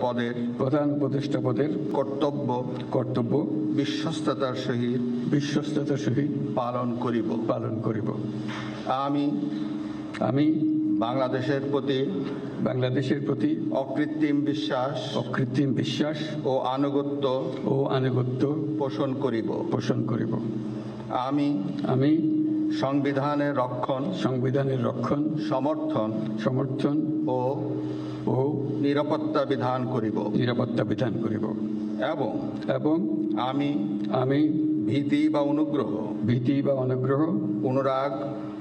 পদের প্রধান উপদেষ্টা পদের কর্তব্য কর্তব্য বিশ্বস্ততার সহিত বিশ্বস্ততার সহিত পালন করিব। পালন করিব। আমি আমি বাংলাদেশের প্রতি বাংলাদেশের প্রতি অকৃত্রিম বিশ্বাস অকৃত্রিম বিশ্বাস ও আনুগত্য ও আনুগত্য পোষণ করিব। পোষণ করিব। আমি আমি সংবিধানের রক্ষণ সংবিধানের রক্ষণ সমর্থন সমর্থন ও ও নিরাপত্তা বিধান করিব। নিরাপত্তা বিধান করিব। এবং এবং আমি আমি ভীতি বা অনুগ্রহ ভীতি বা অনুগ্রহ অনুরাগ